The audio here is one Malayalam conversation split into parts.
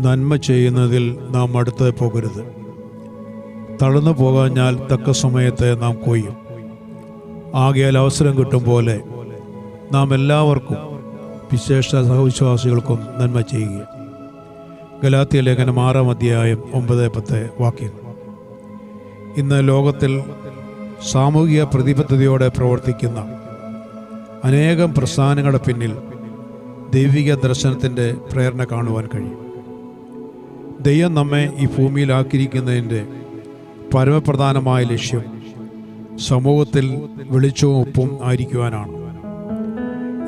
നന്മ ചെയ്യുന്നതിൽ നാം അടുത്ത് പോകരുത്. തളർന്നു പോകാഞ്ഞാൽ തക്ക സമയത്ത് നാം കൊയ്യും. ആകയാൽ അവസരം കിട്ടും പോലെ നാം എല്ലാവർക്കും വിശേഷ സഹവിശ്വാസികൾക്കും നന്മ ചെയ്യുക. ഗലാത്തിയ ലേഖനം ആറാം അധ്യായം ഒമ്പത് പത്ത് വാക്യം. ഇന്ന് ലോകത്തിൽ സാമൂഹിക പ്രതിബദ്ധതയോടെ പ്രവർത്തിക്കുന്ന അനേകം പ്രസ്ഥാനങ്ങളുടെ പിന്നിൽ ദൈവിക ദർശനത്തിന്റെ പ്രേരണ കാണുവാൻ കഴിയും. ദൈവം നമ്മെ ഈ ഭൂമിയിലാക്കിയിരിക്കുന്നതിന്റെ പരമപ്രധാനമായ ലക്ഷ്യം സമൂഹത്തിൽ വെളിച്ചവും ഒപ്പും ആയിരിക്കുവാനാണ്.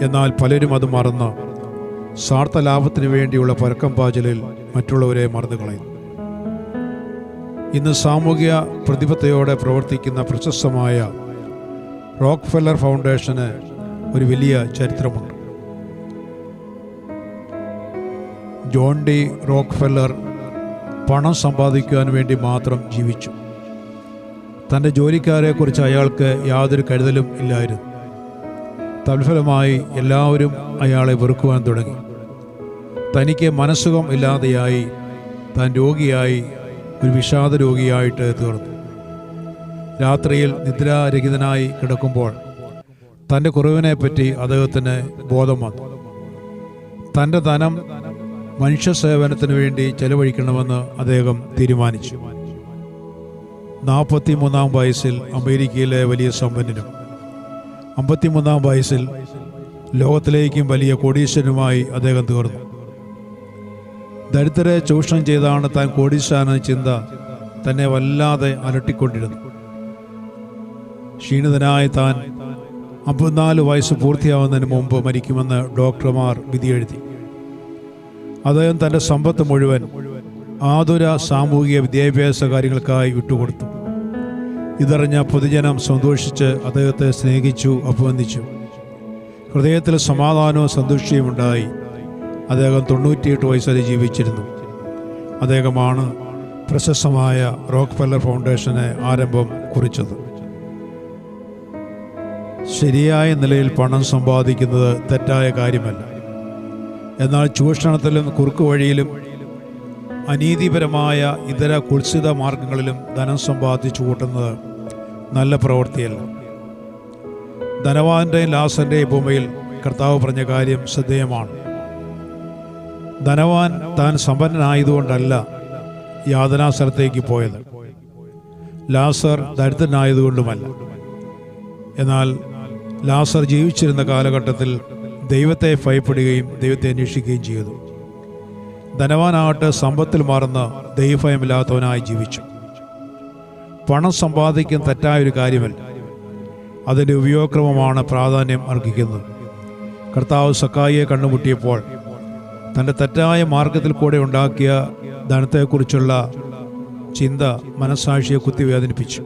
എന്നാൽ പലരും അത് മറന്ന് സ്വാർത്ഥ ലാഭത്തിന് വേണ്ടിയുള്ള പരക്കം പാചലിൽ മറ്റുള്ളവരെ മറന്നു കളയുന്നു. ഇന്ന് സാമൂഹിക പ്രതിബദ്ധതയോടെ പ്രവർത്തിക്കുന്ന പ്രശസ്തമായ റോക്ക് ഫെല്ലർ ഫൗണ്ടേഷന് ഒരു വലിയ ചരിത്രമുണ്ട്. ജോൺ ഡി റോക്ക് ഫെല്ലർ പണം സമ്പാദിക്കുവാൻ വേണ്ടി മാത്രം ജീവിച്ചു. തന്റെ ജോലിക്കാരെക്കുറിച്ച് അയാൾക്ക് യാതൊരു കരുതലും ഇല്ലായിരുന്നു. തൽഫലമായി എല്ലാവരും അയാളെ വെറുക്കുവാൻ തുടങ്ങി. തനിക്ക് മനസ്സുഖം ഇല്ലാതെയായി താൻ രോഗിയായി ഒരു വിഷാദ രോഗിയായിട്ട് തീർന്നു. രാത്രിയിൽ നിദ്രാരഹിതനായി കിടക്കുമ്പോൾ തന്റെ കുറവിനെപ്പറ്റി അദ്ദേഹത്തിന് ബോധം വന്നു. തന്റെ ധനം മനുഷ്യ സേവനത്തിന് വേണ്ടി ചെലവഴിക്കണമെന്ന് അദ്ദേഹം തീരുമാനിച്ചു. നാൽപ്പത്തി മൂന്നാം വയസ്സിൽ അമേരിക്കയിലെ വലിയ സമ്പന്നനും അമ്പത്തിമൂന്നാം വയസ്സിൽ ലോകത്തിലേക്കും വലിയ കോടീശ്വരനുമായി അദ്ദേഹം തീർന്നു. ദരിദ്രരെ ചൂഷണം ചെയ്താണ് താൻ കോടീശ്വരന ചിന്ത തന്നെ വല്ലാതെ അലട്ടിക്കൊണ്ടിരുന്നു. ക്ഷീണിതനായ താൻ അമ്പത്തിനാല് വയസ്സ് പൂർത്തിയാവുന്നതിന് മുമ്പ് മരിക്കുമെന്ന് ഡോക്ടർമാർ വിധിയെഴുതി. അദ്ദേഹം തന്റെ സമ്പത്ത് മുഴുവൻ ആതുര സാമൂഹിക വിദ്യാഭ്യാസ കാര്യങ്ങൾക്കായി വിട്ടുകൊടുത്തു. ഇതറിഞ്ഞ പൊതുജനം സന്തോഷിച്ച് അദ്ദേഹത്തെ സ്നേഹിച്ചു അഭിനന്ദിച്ചു. ഹൃദയത്തിൽ സമാധാനവും സന്തുഷ്ടിയും ഉണ്ടായി. അദ്ദേഹം തൊണ്ണൂറ്റിയെട്ട് വയസ്സുവരെ ജീവിച്ചിരുന്നു. അദ്ദേഹമാണ് പ്രശസ്തമായ റോക്ക് ഫെല്ലർ ഫൗണ്ടേഷന് ആരംഭം കുറിച്ചത്. ശരിയായ നിലയിൽ പണം സമ്പാദിക്കുന്നത് തെറ്റായ കാര്യമല്ല. എന്നാൽ ചൂഷണത്തിലും കുറുക്കു വഴിയിലും അനീതിപരമായ ഇതര കുത്സിത മാർഗങ്ങളിലും ധനം സമ്പാദിച്ചു കൂട്ടുന്നത് നല്ല പ്രവൃത്തിയല്ല. ധനവാന്റെയും ലാസന്റെയും ഭൂമിയിൽ കർത്താവ് പറഞ്ഞ കാര്യം ശ്രദ്ധേയമാണ്. ധനവാൻ താൻ സമ്പന്നനായതുകൊണ്ടല്ല യാതനാ സ്ഥലത്തേക്ക് പോയത്. ലാസർ ദരിദ്രനായതുകൊണ്ടുമല്ല. എന്നാൽ ലാസർ ജീവിച്ചിരുന്ന കാലഘട്ടത്തിൽ ദൈവത്തെ ഭയപ്പെടുകയും ദൈവത്തെ അന്വേഷിക്കുകയും ചെയ്തു. ധനവാനാകട്ടെ സമ്പത്തിൽ മാറുന്ന ദൈവഭയമില്ലാത്തവനായി ജീവിച്ചു. പണം സമ്പാദിക്കുന്ന തെറ്റായ ഒരു കാര്യമല്ല. അതിന്റെ ഉപയോഗക്രമമാണ് പ്രാധാന്യം അർഹിക്കുന്നത്. കർത്താവ് സക്കായിയെ കണ്ടുമുട്ടിയപ്പോൾ തന്റെ തെറ്റായ മാർഗത്തിൽ കൂടെ ഉണ്ടാക്കിയ ധനത്തെക്കുറിച്ചുള്ള ചിന്ത മനസ്സാക്ഷിയെ കുത്തിവേദനിപ്പിച്ചു.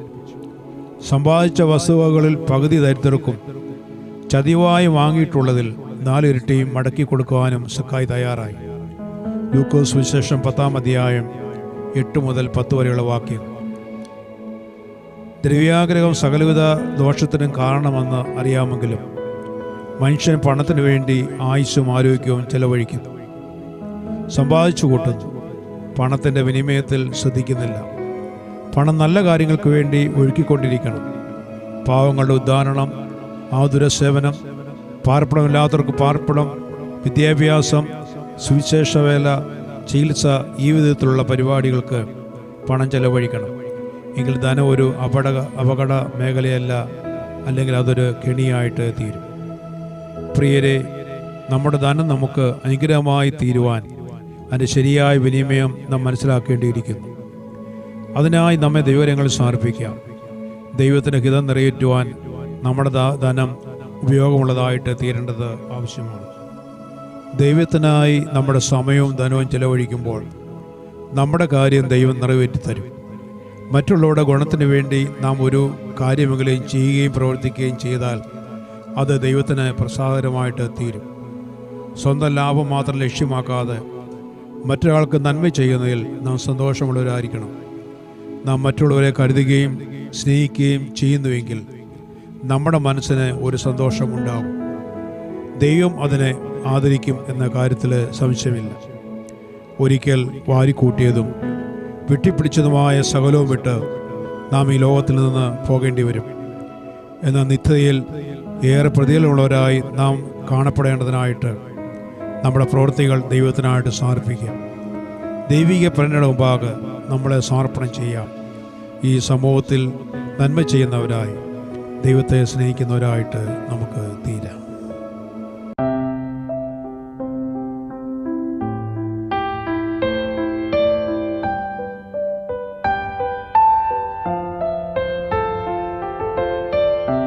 സമ്പാദിച്ച വസ്തുവകളിൽ പകുതി ദരിദ്രർക്കും ചതിവായി വാങ്ങിയിട്ടുള്ളതിൽ നാലിരട്ടിയും മടക്കി കൊടുക്കുവാനും സക്കായി തയ്യാറായി. ലൂക്കോസ് വിശേഷം പത്താം അധ്യായം എട്ട് മുതൽ പത്ത് വരെയുള്ള വാക്യം. ദ്രവ്യാഗ്രഹം സകലവിധ ദോഷത്തിനും കാരണമെന്ന് അറിയാമെങ്കിലും മനുഷ്യൻ പണത്തിനു വേണ്ടി ആയുസ്സും ആരോഗ്യവും ചെലവഴിക്കുന്നു. സമ്പാദിച്ചു കൂട്ടുന്നു. പണത്തിന്റെ വിനിമയത്തിൽ ശ്രദ്ധിക്കുന്നില്ല. പണം നല്ല കാര്യങ്ങൾക്ക് വേണ്ടി ഒഴുക്കിക്കൊണ്ടിരിക്കണം പാവങ്ങളുടെ ഉദാഹരണം ആതുര സേവനം പാർപ്പിടമില്ലാത്തവർക്ക് പാർപ്പിടം വിദ്യാഭ്യാസം സുവിശേഷവേല ചികിത്സ ഈ വിധത്തിലുള്ള പരിപാടികൾക്ക് പണം ചെലവഴിക്കണം. എങ്കിൽ ധനം ഒരു അപകട അപകട മേഖലയല്ല അല്ലെങ്കിൽ അതൊരു കെണിയായിട്ട് തീരും. പ്രിയരെ നമ്മുടെ ധനം നമുക്ക് അനുഗ്രഹമായി തീരുവാൻ അതിന്റെ ശരിയായ വിനിമയം നാം മനസ്സിലാക്കേണ്ടിയിരിക്കുന്നു. അതിനായി നമ്മെ ദൈവരങ്ങളിൽ സമർപ്പിക്കാം. ദൈവത്തിന്റെ ഹിതം നിറയേറ്റുവാൻ നമ്മുടെ ധനം ഉപയോഗമുള്ളതായിട്ട് തീരേണ്ടത് ആവശ്യമാണ്. ദൈവത്തിനായി നമ്മുടെ സമയവും ധനവും ചെലവഴിക്കുമ്പോൾ നമ്മുടെ കാര്യം ദൈവം നിറവേറ്റി തരും മറ്റുള്ളവരുടെ ഗുണത്തിന് വേണ്ടി നാം ഒരു കാര്യമെങ്കിലും ചെയ്യുകയും പ്രവർത്തിക്കുകയും ചെയ്താൽ അത് ദൈവത്തിന് പ്രസാദകരമായിട്ട് തീരും. സ്വന്തം ലാഭം മാത്രം ലക്ഷ്യമാക്കാതെ മറ്റൊരാൾക്ക് നന്മ ചെയ്യുന്നതിൽ നാം സന്തോഷമുള്ളവരായിരിക്കണം. നാം മറ്റുള്ളവരെ കരുതുകയും സ്നേഹിക്കുകയും ചെയ്യുന്നുവെങ്കിൽ നമ്മുടെ മനസ്സിന് ഒരു സന്തോഷമുണ്ടാകും. ദൈവം അതിനെ ആദരിക്കും എന്ന കാര്യത്തിൽ സംശയമില്ല. ഒരിക്കൽ വാരിക്കൂട്ടിയതും വെട്ടിപ്പിടിച്ചതുമായ സകലവും വിട്ട് നാം ഈ ലോകത്തിൽ നിന്ന് പോകേണ്ടി വരും. എന്ന നിത്യതയിൽ ഏറെ പ്രതികളുള്ളവരായി നാം കാണപ്പെടേണ്ടതിനായിട്ട് നമ്മുടെ പ്രവൃത്തികൾ ദൈവത്തിനായിട്ട് സമർപ്പിക്കാം. ദൈവിക പ്രേരണയുടെ മുമ്പാകെ നമ്മളെ സമർപ്പണം ചെയ്യാം. ഈ സമൂഹത്തിൽ നന്മ ചെയ്യുന്നവരായി. ദൈവത്തെ സ്നേഹിക്കുന്നവരായിട്ട് നമുക്ക്